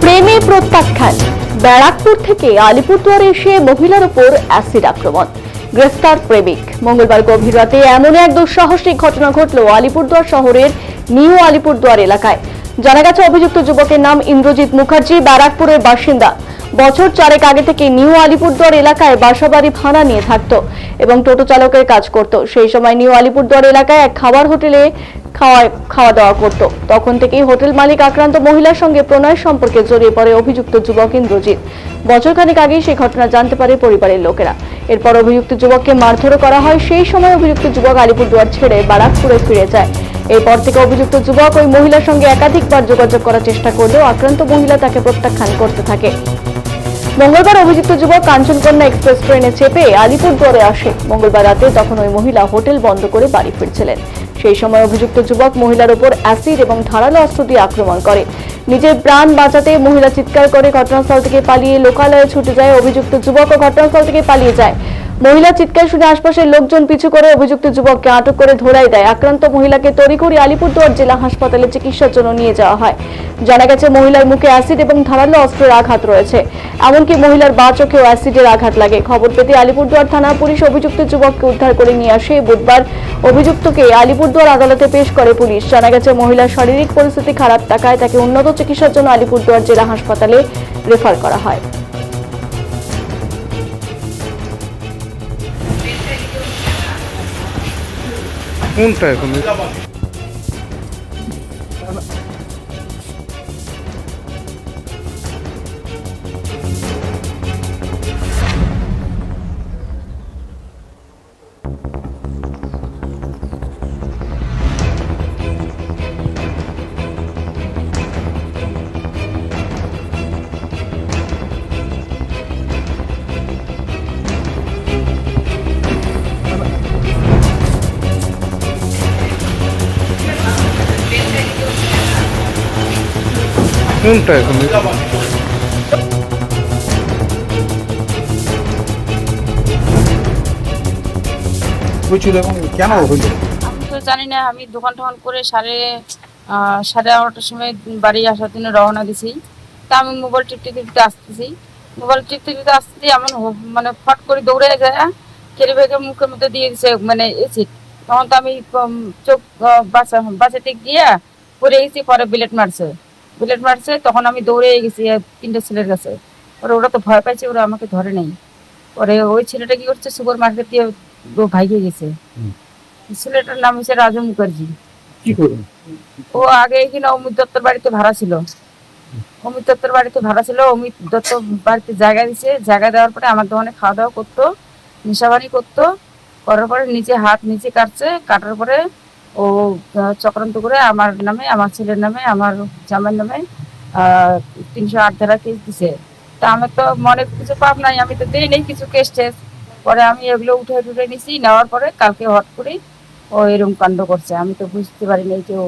প্রেমে প্রত্যাখ্যান ব্যারাকপুর থেকে আলিপুরদুয়ারে এসে মহিলার উপর অ্যাসিড আক্রমণ। গ্রেফতার প্রেমিক। মঙ্গলবার গভীর রাতে এমন এক দুঃসাহসিক ঘটনা ঘটল আলিপুরদুয়ার শহরের নিউ আলিপুরদুয়ার এলাকায়। জানা গেছে, অভিযুক্ত যুবকের নাম ইন্দ্রজিৎ মুখার্জি, ব্যারাকপুরের বাসিন্দা। বছর চারেক আগে থেকে নিউ আলিপুরদুয়ার এলাকায় বাসাবাড়ি ভাড়া নিয়ে থাকতো এবং টোটো চালকের কাজ করত। সেই সময় নিউ আলিপুরদুয়ার এলাকায় এক খাবার হোটেলে খাওয়া খাওয়া দাওয়া করত। তখন থেকেই হোটেল মালিক আক্রান্ত মহিলার সঙ্গে প্রণয় সম্পর্কে জড়িয়ে পড়ে অভিযুক্ত যুবক ইন্দ্রজিৎ। বছরখানেক আগেই সেই ঘটনা জানতে পারে পরিবারের লোকেরা। এরপর অভিযুক্ত যুবককে মারধর করা হয়। সেই সময় অভিযুক্ত যুবক আলিপুরদুয়ার ছেড়ে বারাকপুরে ফিরে যায়। এরপর থেকে অভিযুক্ত যুবক ওই মহিলার সঙ্গে একাধিকবার যোগাযোগ করার চেষ্টা করলেও আক্রান্ত মহিলা তাকে প্রত্যাখ্যান করতে থাকে। মঙ্গলবার অভিযুক্ত যুবক কাঞ্চনকন্যা এক্সপ্রেস ট্রেনে চেপে আলিপুরদুয়ারে আসে। মঙ্গলবার রাতে তখন ওই মহিলা হোটেল বন্ধ করে বাড়ি ফিরছিলেন। সেই সময় অভিযুক্ত যুবক মহিলার উপর অ্যাসিড এবং ধারালো অস্ত্র দিয়ে আক্রমণ করে। নিজের প্রাণ বাঁচাতে মহিলা চিৎকার করে, ঘটনাস্থল থেকে পালিয়ে লোকালয়ে ছুটে যায়। অভিযুক্ত যুবক ও ঘটনাস্থল থেকে পালিয়ে যায়। মহিলা চিৎকার শুনে আশপাশের লোকজন পিছু করে অভিযুক্ত যুবককে আটক করে ধরাই দেয়। আক্রান্ত মহিলাকে তড়িঘড়ি আলিপুরদুয়ার জেলা হাসপাতালে চিকিৎসার জন্য নিয়ে যাওয়া হয়। জানা গেছে, মহিলার মুখে অ্যাসিড এবং ধারালো অস্ত্রের আঘাত রয়েছে। এমনকি মহিলার বা চোখেও অ্যাসিডের আঘাত লাগে। খবর পেতে আলিপুরদুয়ার থানা পুলিশ অভিযুক্ত যুবককে উদ্ধার করে নিয়ে আসে। বুধবার অভিযুক্তকে আলিপুরদুয়ার আদালতে পেশ করে পুলিশ। জানা গেছে মহিলার শারীরিক পরিস্থিতি খারাপ থাকায় তাকে উন্নত চিকিৎসার জন্য আলিপুরদুয়ার জেলা হাসপাতালে রেফার করা হয়। কোনটা এখন? কোনটা এখন? হয়েছিল এবং কেন হইল? আমি তো জানি না, আমি দোকান টোকান করে সাড়ে সাড়ে এগারোটার সময় বাড়ি আসার জন্য রওনা দিছি। তা আমি মোবাইল টিপতে টিপতে আসতেছি। মোবাইল টিপতে টিপতে আসতেছি, এমন মানে ফট করে দৌড়ে যায় কেড়ে ভেঙে মুখের মধ্যে দিয়ে দিছে মানে এসিড তখন তো আমি চোখ বাঁচা, বাঁচাতে গিয়ে পরে গেছি, পরে বিলেট মারছে। বিলেট মারছে তখন আমি দৌড়ে গেছি তিনটে ছেলের কাছে। পরে ওরা তো ভয় পাইছে ওরা আমাকে ধরে নেই। পরে ওই ছেলেটা কি করছে সুপার মার্কেট দিয়ে ও ভাইগে গেছে। ছেলেটার নাম হচ্ছে রাজু মুখার্জি। ও আগে এখানে অমিত দত্তর বাড়িতে ভাড়া ছিল। অমিত দত্তর বাড়িতে ভাড়া ছিল অমিত দত্ত বাড়িতে জায়গা দিছে। জায়গা দেওয়ার পরে আমার দোকানে খাওয়া দাওয়া করতো নেশাবানি করতো করার পরে নিচে হাত নিচে কাটছে কাটার পরে ও চক্রান্ত করে আমার নামে আমার ছেলের নামে আমার জামাইয়ের নামে তিনশো আট ধারা কেস দিছে। তা আমার তো মনে কিছু পাপ নাই আমি তো দিই নেই কিছু কেস টেস। পরে আমি এগুলো উঠে টুটে নিছি নেওয়ার পরে কালকে হট করে ও এরকম কাণ্ড করছে। আমি তো বুঝতে পারি নাই যে ও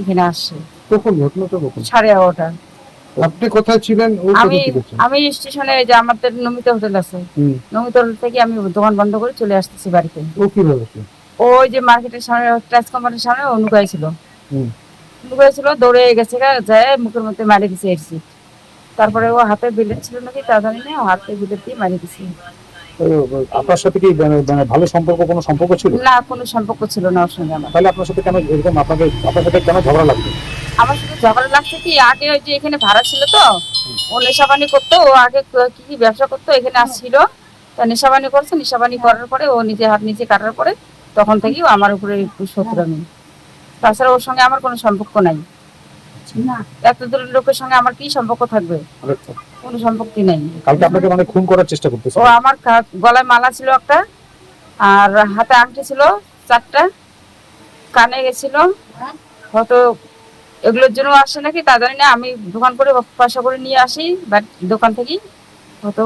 এখানে আসছে। কখন ঘটনাটা কখন? সাড়ে এগারোটা। আপনি কোথায় ছিলেন? আমি আমি স্টেশনে যে আমাদের নমিত হোটেল আছে। নমিত হোটেল থেকে আমি দোকান বন্ধ করে চলে আসতেছি বাড়িতে। ও কীভাবে? ওই যে মার্কেটের সামনে ট্রাস কোম্পানির সামনে অনুকায় ছিল। অনুকায় ছিল দৌড়ে গেছে যায় মুখের মধ্যে মারি দিছে এসি তারপরে ও হাতে বিলেট ছিল নাকি তা জানি না ও হাতে বিলেট দিয়ে মারি দিছে। ও- ও- আপনার সাথে কি মানে মানে ভালো সম্পর্ক কোনো সম্পর্ক ছিল? না কোনো সম্পর্ক ছিল না ওর সঙ্গে আমার। তাহলে আপনার সাথে কেন এরকম আপনাকে আপনার সাথে কেন ঝগড়া লাগবে আমার সাথে ঝগড়া লাগছে কি আগে ওই যে এখানে ভাড়া ছিল তো ও নেশাবানি করতো ও আগে কি কি ব্যবসা করতো এখানে আসছিল। তা নেশাবানি করছে নেশাবানি করার পরে ও নিজে হাত নিচে কাটার পরে তখন থেকেই আমার উপরে একটু শত্রু আমি তাছাড়া ওর সঙ্গে আমার কোনো সম্পর্ক নাই। এত দূরের লোকের সঙ্গে আমার কি সম্পর্ক থাকবে। কোনো সম্পর্কই নেই। কালকে আপনাকে মানে খুন করার চেষ্টা করতেছে। ও আমার গলায় মালা ছিল একটা আর হাতে আংটি ছিল চারটা কানে গেছিল হয়তো এগুলোর জন্য আসে নাকি তা জানি না। আমি দোকান করে পয়সা করে নিয়ে আসি বাট দোকান থেকেই হয়তো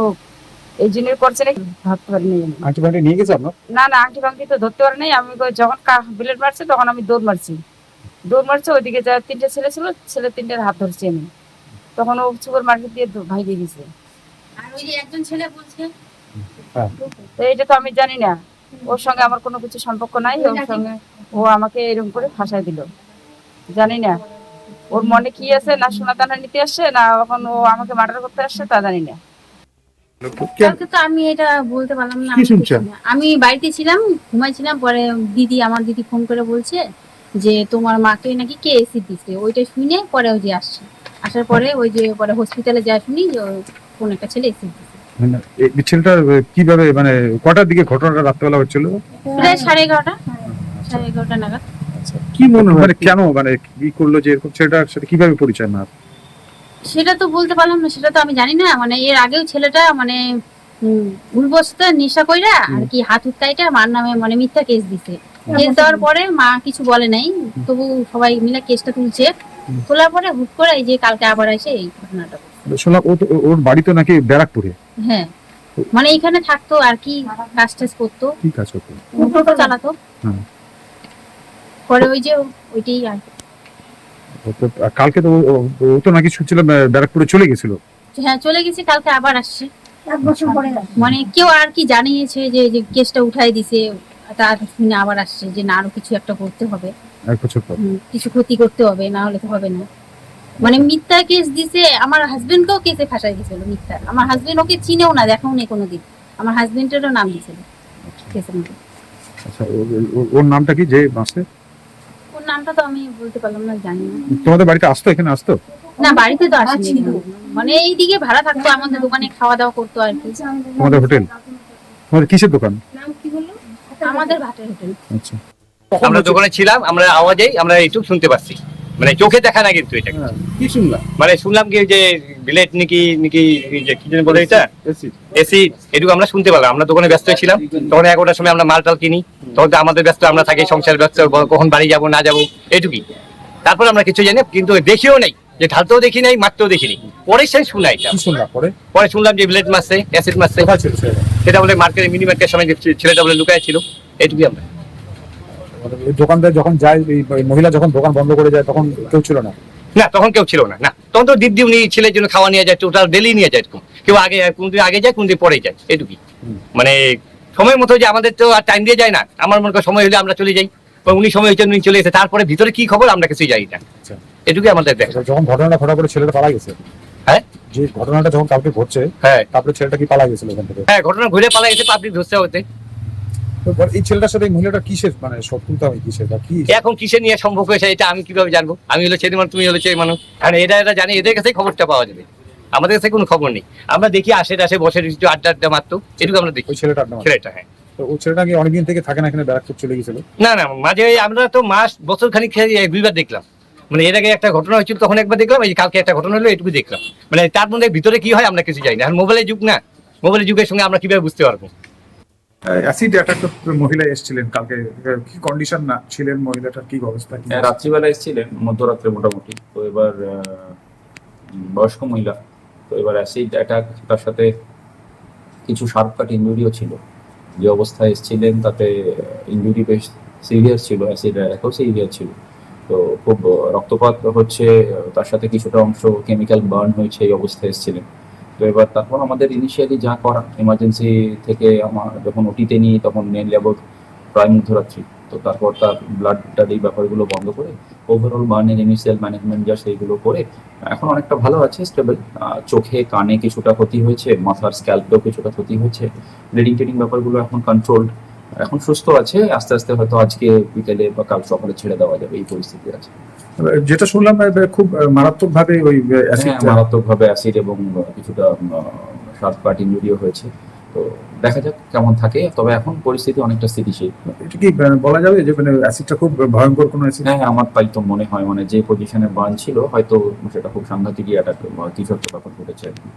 এই করছে নাকি? ভাবতে পারিনি আমি। আন্টিবায়োটিক নিয়ে গেছে আপনার? না না আংটি ফাংটি তো ধরতে পারে নাই। আমি যখন বিলেট মারছে তখন আমি দৌড় মারছি। দৌড় মারছে ওইদিকে যা তিনটে ছেলে ছিল ছেলে তিনটের হাত ধরছি আমি তখন ও সুপার মার্কেট দিয়ে ভাই দিয়ে দিছে। আর ওই যে একজন ছেলে বলছে তো এইটা তো আমি জানি না। ওর সঙ্গে আমার কোনো কিছু সম্পর্ক নাই। ওর সঙ্গে ও আমাকে এরকম করে ফাঁসাই দিল। জানি না। ওর মনে কি আছে? না সোনা দানা নিতে আসছে না এখন ও আমাকে মার্ডার করতে আসছে তা জানি না। কালকে তো আমি এটা বলতে পারলাম না কি শুনছেন? আমি বাড়িতে ছিলাম ঘুমাইছিলাম পরে দিদি আমার দিদি ফোন করে বলছে যে তোমার মাকে নাকি কে এসি দিছে ওইটা শুনে পরে ওই যে আসছে। আসার পরে ওই যে পরে হসপিটালে যা শুনি যে কোন একটা ছেলে এসি দিছে। মানে ছেলেটার কীভাবে মানে কটার দিকে ঘটনাটা রাত্রেবেলা হচ্ছিল? প্রায় সাড়ে এগারোটা সাড়ে এগারোটা নাগাদ। কি মনে হয়? মানে কেন মানে কি করল যে এরকম ছেলেটার সাথে কীভাবে পরিচয় না? সেটা তো বলতে পারলাম না সেটা তো আমি জানি না। মানে এর আগেও ছেলেটা মানে ভুলবশত নেশা কইরা আর কি হাত উৎকাইটা মার নামে মানে মিথ্যা কেস দিছে। কেস দেওয়ার পরে মা কিছু বলে নাই তবু সবাই মিলে কেসটা তুলছে। তোলার পরে হুট করে এই যে কালকে আবার এসে এই ঘটনাটা শুনলাম ওর বাড়ি তো নাকি ব্যারাকপুরে? হ্যাঁ। মানে এখানে থাকতো আর কি কাজ টাজ করতো। আছে ওকে টোটো চালাতো। পরে ওই যে ওইটাই কি। আর কালকে তো ও- তো নাকি শুনছিল ব্যারাকপুরে চলে গেছিল। হ্যাঁ চলে গেছে কালকে আবার আসছে। মানে কেউ আর কি জানিয়েছে যে যে কেসটা উঠাই দিছে তার শুনে আবার আসছে যে না আরও কিছু একটা করতে হবে। এক বছর পর। কিছু ক্ষতি করতে হবে না হলে তো হবে না। মানে মিথ্যা কেস দিছে আমার হাজবেন্ডকেও কেসে ফাঁসাই দিছিল মিথ্যা। আমার হাজবেন্ড ওকে চিনেও না দেখাও নেই কোনোদিন। আমার হাজবেন্ডেরও নাম দিয়েছিল কেসের মধ্যে। আচ্ছা ওর নামটা কি? যে মাসে নামটা তো আমি বলতে পারলাম না জানি না। তোমাদের বাড়িতে আসতো এখানে আসতো? না বাড়িতে তো আসেনি। মানে এইদিকে ভাড়া থাকতো আমাদের দোকানে খাওয়া দাওয়া করতো আর কি। তোমাদের হোটেল? তোমাদের কিসের দোকান? আমাদের ভাটের হোটেল। আচ্ছা। আমরা দোকানে ছিলাম আমরা আওয়াজেই আমরা এইটুকু শুনতে পাচ্ছি। মানে চোখে দেখা না কিন্তু এটা। কি শুনলাম? মানে শুনলাম কি যে বিলেট নাকি নাকি যে কি যেন বলে এটা? এসি এটুকু আমরা শুনতে পেলাম আমরা দোকানে ব্যস্ত ছিলাম। তখন এগারোটার সময় আমরা মাল টাল কিনি তখন তো আমাদের ব্যস্ত আমরা থাকি সংসার ব্যস্ত কখন বাড়ি যাব না যাব এটুকুই। তারপর আমরা কিছু জানি কিন্তু দেখিও নাই। যে ঢালতেও দেখি নাই মারতেও দেখিনি পরে সেই শুনাই কি শুনলাম পরে? পরে শুনলাম যে বিলেট মারছে অ্যাসিড মারছে। সেটা? বলে মার্কেটে মিনি মার্কেটের সময় ছেলেটা বলে লুকায় ছিল। এটুকুই আমরা। দোকানদার যখন যায় এই মহিলা যখন দোকান বন্ধ করে যায় তখন কেউ ছিল না। না তখন কেউ ছিল না। না তখন তো দিদি উনি ছেলের জন্য খাওয়া নিয়ে যায় টোটাল ডেলি নিয়ে যায় এরকম। কেউ আগে কোনদিন আগে যায় কোনদিন পরে যায় এটুকুই। মানে সময় মতো যে আমাদের তো আর টাইম দিয়ে যায় না। আমার মনে করি সময় হলে আমরা চলে যাই। বা উনি সময় হয়েছে উনি চলে এসে তারপরে ভিতরে কি খবর আমরা কিছুই জানি না। আচ্ছা। এটুকুই আমাদের দেখা। যখন ঘটনাটা ঘটা করে ছেলেটা পালা গেছে। হ্যাঁ? যে ঘটনাটা যখন কালকে ঘটছে হ্যাঁ। তারপরে ছেলেটা কি পালা গেছিল ওখান থেকে? হ্যাঁ ঘটনা ঘুরে পালা গেছে পাবলিক ধরতে হতে এই ছেলেটার সাথে মহিলাটা কিসের? মানে শত্রুতা হয় কিসের বা কি? এখন কিসে নিয়ে সম্পর্ক হয়েছে এটা আমি কীভাবে জানব? আমি হলো ছেলে মানুষ তুমি হলো ছেলে মানুষ আর এটা এটা জানি এদের কাছে খবরটা পাওয়া যাবে। আমাদের কাছে কোনো খবর নেই। আমরা দেখি আসে বসে একটু আড্ডা আড্ডা মারতো এটুকু আমরা দেখি। ওই ছেলেটা হ্যাঁ। ওই ছেলেটা কি অনেকদিন থেকে থাকে না এখানে ব্যারাকপুর চলে গেছিল? না না মাঝে আমরা তো মাস বছর খানিক খেয়ে দুইবার দেখলাম। মানে এর আগে একটা ঘটনা হয়েছিল তখন একবার দেখলাম এই কালকে একটা ঘটনা হলো এটুকু দেখলাম। মানে তার মধ্যে ভিতরে কি হয় আমরা কিছু জানি না। আর মোবাইলের যুগ না। মোবাইলের যুগের সঙ্গে আমরা কীভাবে বুঝতে পারব? অ্যাসিড অ্যাটাক মহিলা এসেছিলেন কালকে। কি কন্ডিশন না ছিলেন মহিলাটার? কি অবস্থা? কি হ্যাঁ, রাত্রিবেলা এসেছিলেন মধ্যরাত্রে মোটামুটি। তো এবার বয়স্ক মহিলা। তো এবার অ্যাসিড অ্যাটাক তার সাথে কিছু শার্প কাট ইঞ্জুরিও ছিল। যে অবস্থায় এসেছিলেন তাতে ইঞ্জুরি বেশ সিরিয়াস ছিল অ্যাসিড অ্যাটাকও সিরিয়াস ছিল। তো খুব রক্তপাত হচ্ছে তার সাথে কিছুটা অংশ কেমিক্যাল বার্ন হয়েছে এই অবস্থায় এসেছিলেন। তো এবার তারপর আমাদের ইনিশিয়ালি যা করা এমার্জেন্সি থেকে আমার যখন ওটিতে নিই, তখন মেনলি অ্যাবাউট প্রায় মধ্যরাত্রি তো তারপর তার ব্লাড টাড এই ব্যাপারগুলো বন্ধ করে ওভারঅল বার্নের ইনিশিয়াল ম্যানেজমেন্ট যা সেইগুলো করে, এখন অনেকটা ভালো আছে স্টেবল চোখে, কানে কিছুটা ক্ষতি হয়েছে, মাথার স্ক্যাল্পেও কিছুটা ক্ষতি হয়েছে। ব্লিডিং টেডিং ব্যাপারগুলো এখন কন্ট্রোলড এখন সুস্থ আছে আস্তে আস্তে হয়তো আজকে বিকেলে বা কাল সকালে ছেড়ে দেওয়া যাবে এই পরিস্থিতি আছে। যেটা শুনলাম খুব মারাত্মক ভাবে ওই অ্যাসিড হ্যাঁ, মারাত্মকভাবে অ্যাসিড এবং কিছুটা শার্প কাট ইঞ্জুরিও হয়েছে। তো দেখা যাক কেমন থাকে তবে এখন পরিস্থিতি অনেকটা স্থিতিশীল। এটা কি বলা যাবে যে মানে অ্যাসিডটা খুব ভয়ঙ্কর কোনো অ্যাসিড হ্যাঁ আমার তাই তো মনে হয় মানে যে পজিশনে বান ছিল হয়তো সেটা খুব সাংঘাতিক অ্যাটাক কিছু একটা ব্যাপার ঘটেছে আর কি।